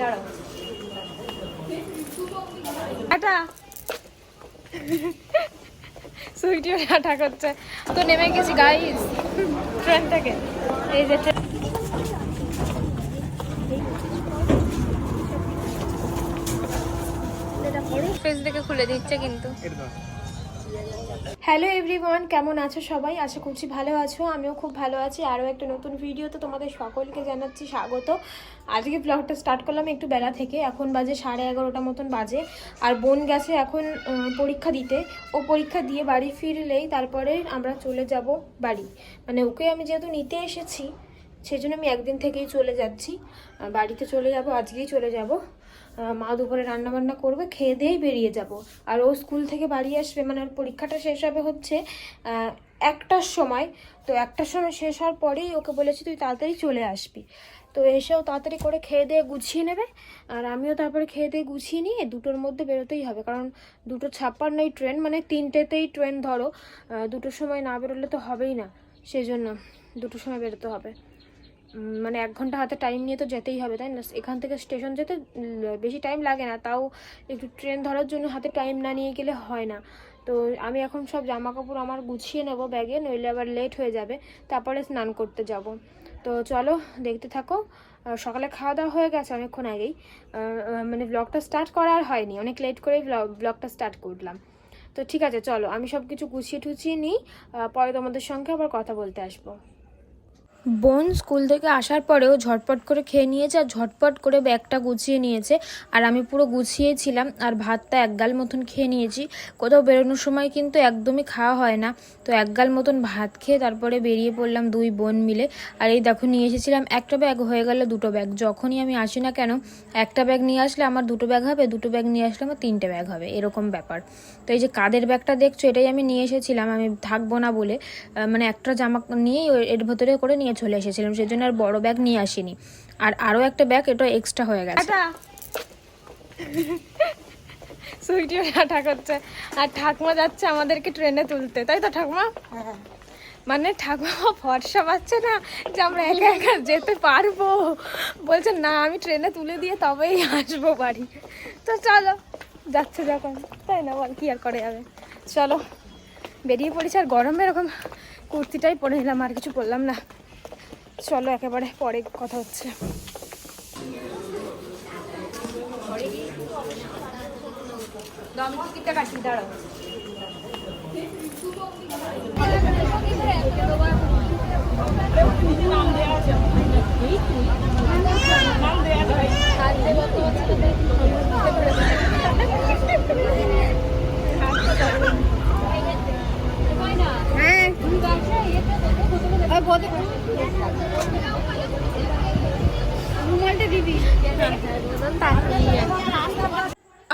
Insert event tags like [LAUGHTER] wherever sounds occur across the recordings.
দাঁড়াও। Tata সুইটিও tata করছে। তো নেমে গেছি গাইস ট্রেন থেকে। এই যে ট্রেন খুলে দিচ্ছে কিন্তু। হ্যালো এভরিওয়ান কেমন আছো সবাই? আশা করছি ভালো আছো, আমিও খুব ভালো আছি। আরও একটা নতুন ভিডিওতে তোমাদের সকলকে জানাচ্ছি স্বাগত। আজকে ব্লগটা স্টার্ট করলাম একটু বেলা থেকে, এখন বাজে সাড়ে এগারোটা মতন বাজে। আর বোন গেছে এখন পরীক্ষা দিতে। ও পরীক্ষা দিয়ে বাড়ি ফিরলেই তারপরে আমরা চলে যাব বাড়ি। মানে ওকে আমি যেহেতু নিতে এসেছি, সেজন্য আমি একদিন থেকেই চলে যাচ্ছি। বাড়িতে চলে যাব, আজকেই চলে যাব। মা দুপুরে রান্না বান্না করবে, খেয়ে দিয়েই বেরিয়ে যাব। আর ও স্কুল থেকে বাড়ি আসবে মানে ওর পরীক্ষাটা শেষ হবে হচ্ছে একটার সময়। তো একটার সময় শেষ হওয়ার পরেই ওকে বলেছি, তুই তাড়াতাড়ি চলে আসবি। তো এসেও তাড়াতাড়ি করে খেয়ে দিয়ে গুছিয়ে নেবে। আর আমিও তারপরে খেয়ে দিয়ে গুছিয়ে নিয়ে দুটোর মধ্যে বেরোতেই হবে। কারণ দুটো ছাপ্পান্নই ট্রেন মানে তিনটেতেই ট্রেন ধরো। দুটোর সময় না বেরোলে তো হবেই না। সেই জন্য দুটোর সময় বেরোতে হবে। মানে এক ঘণ্টা হাতে টাইম নিয়ে তো যেতেই হবে, তাই না? এখান থেকে স্টেশন যেতে বেশি টাইম লাগে না, তাও একটু ট্রেন ধরার জন্য হাতে টাইম না নিয়ে গেলে হয় না। তো আমি এখন সব জামা কাপড় আমার গুছিয়ে নেব ব্যাগে, নইলে আবার লেট হয়ে যাবে, তারপরে স্নান করতে যাব। তো চলো, দেখতে থাকো। সকালে খাওয়া দাওয়া হয়ে গেছে অনেকক্ষণ আগেই। মানে ব্লগটা স্টার্ট করা আর হয়নি, অনেক লেট করেই ব্লগটা স্টার্ট করলাম। তো ঠিক আছে, চলো, আমি সব কিছু গুছিয়ে টুছিয়ে নিই। পরে তোমাদের সঙ্গে আবার কথা বলতে আসব। বোন স্কুল থেকে আসার পরেও ঝটপট করে খেয়ে নিয়েছে আর ঝটপট করে ব্যাগটা গুছিয়ে নিয়েছে। আর আমি পুরো গুছিয়েছিলাম আর ভাতটা একগাল মতন খেয়ে নিয়েছি। কোথাও বেরোনোর সময় কিন্তু একদমই খাওয়া হয় না। তো একগাল মতন ভাত খেয়ে তারপরে বেরিয়ে পড়লাম দুই বোন মিলে। আর এই দেখো নিয়ে এসেছিলাম একটা ব্যাগ, হয়ে গেল দুটো ব্যাগ। যখনই আমি আসি না কেন, একটা ব্যাগ নিয়ে আসলে আমার দুটো ব্যাগ হবে, দুটো ব্যাগ নিয়ে আসলে আমার তিনটে ব্যাগ হবে। এরকম ব্যাপার। তো এই যে কাদের ব্যাগটা দেখছ এটাই আমি নিয়ে এসেছিলাম আমি থাকব না বলে। মানে একটা জামা নিয়েই ওই- এর ভেতরে করে নিয়ে চলে এসেছিলাম সেই জন্য আর বড় ব্যাগ নিয়ে আসিনি। আর আরও একটা ব্যাগ এটা এক্সট্রা হয়ে গেছে। সুইটিও টাটা করছে আর ঠাকুমা যাচ্ছে আমাদেরকে ট্রেনে তুলতে তাই তো ঠাকুমা? মানে ঠাকুমা ভরসা পাচ্ছে না যে আমরা একা একা যেতে পারব। বলছে না আমি ট্রেনে তুলে দিয়ে তবেই আসব বাড়ি। তো চলো। যাচ্ছে যখন, তাই না বল, কি আর করে যাবে? চলো, বেরিয়ে পড়েছি, আর গরমে এরকম কুর্তিটাই পরে নিলাম, আর কিছু বললাম না। চলো, একেবারে পরে কথা হচ্ছে। দাঁড়াও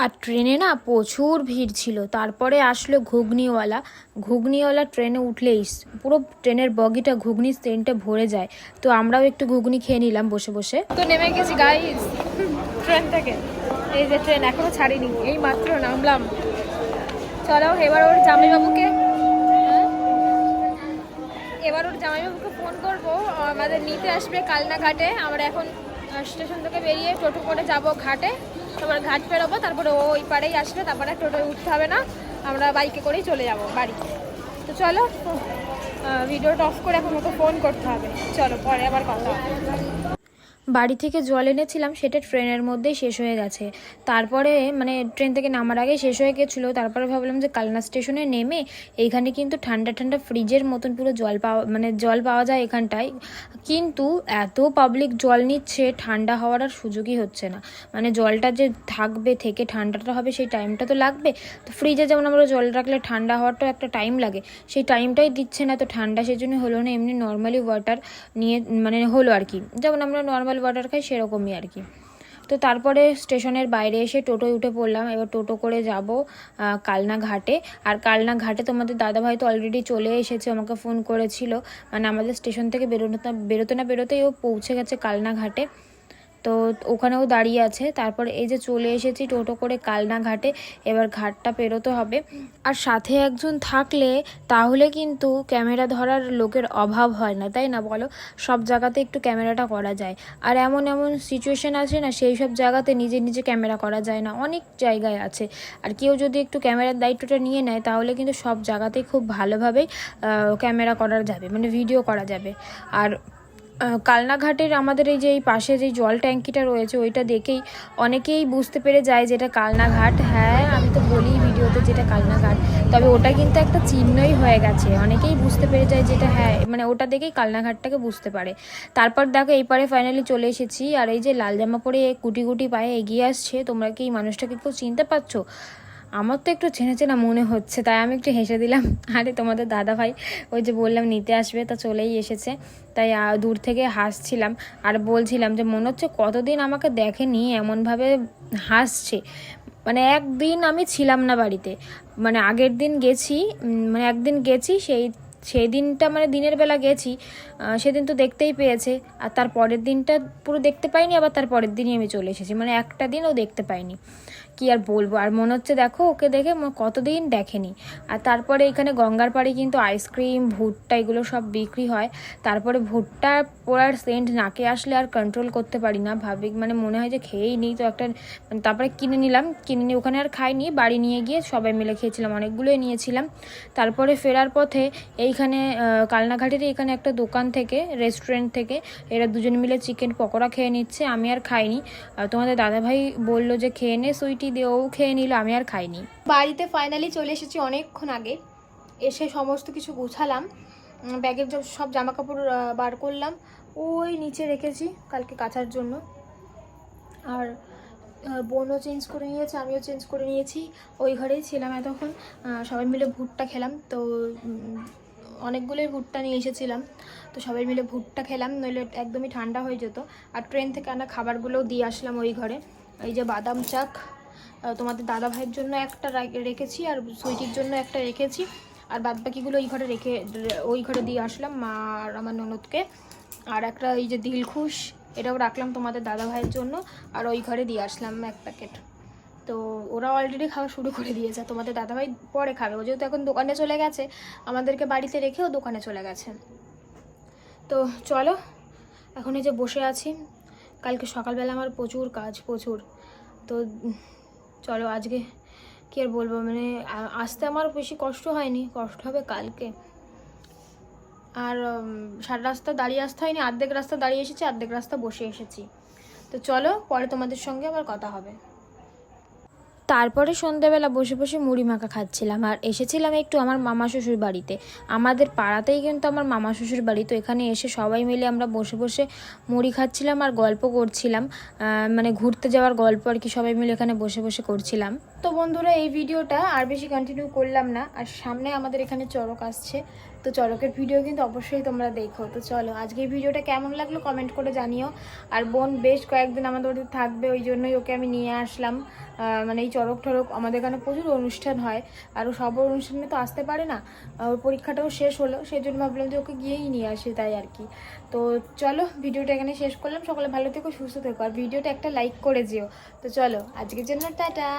আর ট্রেনে না প্রচুর ভিড় ছিল। তারপরে আসলো ঘুগনিওয়ালা। ঘুগনিওয়ালা ট্রেনে উঠলেই পুরো ট্রেনের বগিটা ঘুগনি ট্রেনটা ভরে যায়। তো আমরাও একটু ঘুগনি খেয়ে নিলাম বসে বসে। তো নেমে গেছি গাইস ট্রেন থেকে এই যে ট্রেন, এখনও ছাড়িনি, এই মাত্র নামলাম। চলো, এবার ওর জামাইবাবুকে হ্যাঁ? এবার ওর জামাইবাবুকে ফোন করব। আমাদের নিতে আসবে কালনাঘাটে আমরা এখন স্টেশন থেকে বেরিয়ে টোটো করে যাব ঘাটে। তারপর ঘাট পেরোবো তারপরে ওই পাড়েই আসবে, তারপরে টোটোয় উঠতে হবে না। আমরা বাইকে করেই চলে যাব বাড়ি। তো চলো ভিডিওটা অফ করে এখন ওকে ফোন করতে হবে। চলো, পরে আবার কথা হবে। বাড়ি থেকে জল এনেছিলাম, সেটা ট্রেনের মধ্যেই শেষ হয়ে গেছে। তারপরে মানে ট্রেন থেকে নামার আগে শেষ হয়ে গেছিল। তারপরে ভাবলাম যে কালনা স্টেশনে নেমে এইখানে কিন্তু ঠান্ডা ঠান্ডা ফ্রিজের মতন পুরো জল পাওয়া মানে জল পাওয়া যায় এখানটায়। কিন্তু এত পাবলিক জল নিচ্ছে, ঠান্ডা হওয়ার আর সুযোগই হচ্ছে না। মানে জলটা যে থাকবে, থেকে ঠান্ডাটা হবে, সেই টাইমটা তো লাগবে। তো ফ্রিজে যেমন আমরা জল রাখলে ঠান্ডা হওয়ারটাও একটা টাইম লাগে, সেই টাইমটাই দিচ্ছে না। তো ঠান্ডা সেই জন্য হলো না, এমনি নর্মালি ওয়াটার নিয়ে মানে হলো আর কি। যেমন আমরা নর্মাল ওয়াটার খাই সেরকমই আর কি। তো তারপরে স্টেশনের বাইরে এসে টোটোয় উঠে পড়লাম। এবার টোটো করে যাব কালনা ঘাটে। আর কালনা ঘাটে তোমাদের দাদাভাই তো অলরেডি চলে এসেছে, আমাকে ফোন করেছিল। মানে আমাদের স্টেশন থেকে বেরোনো, বেরোতে না বেরোতেই ও পৌঁছে গেছে কালনা ঘাটে। তো ওখানেও দাঁড়িয়ে আছে। তারপর এই যে চলে এসেছি টোটো করে কালনা ঘাটে, এবার ঘাটটা পেরোতে হবে। আর সাথে একজন থাকলে তাহলে কিন্তু ক্যামেরা ধরার লোকের অভাব হয় না, তাই না বলো? সব জায়গাতে একটু ক্যামেরাটা করা যায়। আর এমন এমন সিচুয়েশন আছে না, সেই সব জায়গাতে নিজে নিজে ক্যামেরা করা যায় না, অনেক জায়গায় আছে। আর কেউ যদি একটু ক্যামেরার দায়িত্বটা নিয়ে নেয়, তাহলে কিন্তু সব জায়গাতেই খুব ভালোভাবেই ক্যামেরা করা যাবে মানে ভিডিও করা যাবে। আর কালনাঘাটের আমাদের এই যে এই পাশে যে জল ট্যাঙ্কিটা রয়েছে, ওইটা দেখেই অনেকেই বুঝতে পেরে যায় যেটা কালনাঘাট। হ্যাঁ আমি তো বলি ভিডিওতে যেটা কালনাঘাট। তবে ওটা কিন্তু একটা চিহ্নই হয়ে গেছে। অনেকেই বুঝতে পেরে যায় যেটা হ্যাঁ মানে ওটা দেখেই কালনাঘাটটাকে বুঝতে পারে। তারপর দেখো এই পারে ফাইনালি চলে এসেছি। আর এই যে লাল জামা পরে কুটি কুটি পায়ে এগিয়ে আসছে, তোমরা কি এই মানুষটাকে কেউ চিনতে পারছ? আমার তো একটু চেনা চেনা মনে হচ্ছে, তাই আমি একটু হেসে দিলাম। [LAUGHS] আরে তোমাদের দাদা ভাই, ওই যে বললাম নিতে আসবে, তা চলেই এসেছে। তাই দূর থেকে হাসছিলাম আর বলছিলাম যে, মনে হচ্ছে কতদিন আমাকে দেখেনি, এমনভাবে হাসছে। মানে একদিন আমি ছিলাম না বাড়িতে। মানে আগের দিন গেছি মানে একদিন গেছি, সেই সেই দিনটা মানে দিনের বেলা গেছি সেদিন তো দেখতেই পেয়েছে। আর তার পরের দিনটা পুরো দেখতে পাইনি, আবার তার পরের দিনই আমি চলে এসেছি। মানে একটা দিনও দেখতে পাইনি। কি আর বলব? আর মনে হচ্ছে দেখো, ওকে দেখে কতদিন দেখেনি। আর তারপরে এখানে গঙ্গার পাড়ে কিন্তু আইসক্রিম, ভুট্টা এগুলো সব বিক্রি হয়। তারপরে ভুট্টা পোড়ার সেন্ট নাকে আসলে আর কন্ট্রোল করতে পারি না, ভাবি মানে মনে হয় যে খেয়েই নিই তো একটা মানে তারপরে কিনে নিলাম। কিনে নিয়ে ওখানে আর খাইনি, বাড়ি নিয়ে গিয়ে সবাই মিলে খেয়েছিলাম, অনেকগুলোই নিয়েছিলাম। তারপরে ফেরার পথে এইখানে কালনাঘাটের এখানে একটা দোকান থেকে রেস্টুরেন্ট থেকে, এরা দুজন মিলে চিকেন পকোড়া খেয়ে নিচ্ছে, আমি আর খাইনি। তোমাদের দাদাভাই বলল যে, খেয়ে নে সুইটি দিয়ে ও খেয়ে নিল, আমি আর খাইনি। বাড়িতে ফাইনালি চলে এসেছি অনেকক্ষণ আগে। এসে সমস্ত কিছু গুছালাম ব্যাগের সব জামা কাপড় বার করলাম। ওই নিচে রেখেছি কালকে কাচার জন্য। আর বোনও চেঞ্জ করে নিয়েছে, আমিও চেঞ্জ করে নিয়েছি। ওই ঘরেই ছিলাম এতক্ষণ। সবাই মিলে ভুট্টা খেলাম। তো অনেকগুলোই ভুট্টা নিয়ে এসেছিলাম। তো সবাই মিলে ভুট্টা খেলাম, নইলে একদমই ঠান্ডা হয়ে যেত। আর ট্রেন থেকে আনা খাবারগুলোও দিয়ে আসলাম ওই ঘরে। এই যে বাদাম চাক তোমাদের দাদা ভাইয়ের জন্য একটা রেখেছি আর সুইটির জন্য একটা রেখেছি। আর বাদ বাকিগুলো ওই ঘরে রেখে, ওই ঘরে দিয়ে আসলাম মা আর আমার ননদকে। আর একটা এই যে দিলখুশ, এটাও রাখলাম তোমাদের দাদা ভাইয়ের জন্য। আর ওই ঘরে দিয়ে আসলাম এক প্যাকেট। তো ওরা অলরেডি খাওয়া শুরু করে দিয়েছে। তোমাদের দাদাভাই পরে খাবে। ও যেহেতু এখন দোকানে চলে গেছে, আমাদেরকে বাড়িতে রেখেও দোকানে চলে গেছে। তো চলো, এখন এই যে বসে আছি। কালকে সকালবেলা আমার প্রচুর কাজ, প্রচুর। তো চলো আজকে কি আর বলব মানে আসতে আমার বেশি কষ্ট হয়নি, কষ্ট হবে কালকে। আর সারা রাস্তা দাঁড়িয়ে আসতে হয়নি, অর্ধেক রাস্তা দাঁড়িয়ে এসেছি, অর্ধেক রাস্তা বসে এসেছি। তো চলো পরে তোমাদের সঙ্গে আবার কথা হবে। তারপরে সন্ধেবেলা বসে বসে মুড়ি মাখা খাচ্ছিলাম। আর এসেছিলাম একটু আমার মামা শ্বশুর বাড়িতে। আমাদের পাড়াতেই কিন্তু আমার মামা শ্বশুর বাড়ি, তো এখানে এসে সবাই মিলে আমরা বসে বসে মুড়ি খাচ্ছিলাম আর গল্প করছিলাম। মানে ঘুরতে যাওয়ার গল্প আর কি সবাই মিলে এখানে বসে বসে করছিলাম। তো বন্ধুরা, এই ভিডিওটা আর বেশি কন্টিনিউ করলাম না। আর সামনে আমাদের এখানে চড়ক আসছে। তো চড়কের ভিডিও কিন্তু অবশ্যই তোমরা দেখো। তো চলো আজকে এই ভিডিওটা কেমন লাগল কমেন্ট করে জানিও। আর বোন বেশ কয়েকদিন আমাদের বাড়িতে থাকবে, ওই জন্যই ওকে আমি নিয়ে আসলাম। মানে এই চড়ক টড়ক, আমাদের এখানে প্রচুর অনুষ্ঠান হয়। আর ও সব অনুষ্ঠানে তো আসতে পারে না। ওর পরীক্ষাটাও শেষ হলো সেই জন্য ভাবলাম যে ওকে গিয়েই নিয়ে আসি তাই আর কি। তো চলো ভিডিওটা এখানে শেষ করলাম। সকলে ভালো থেকো, সুস্থ থেকো। আর ভিডিওটা একটা লাইক করে যেও। তো চলো, আজকের জন্য টাটা।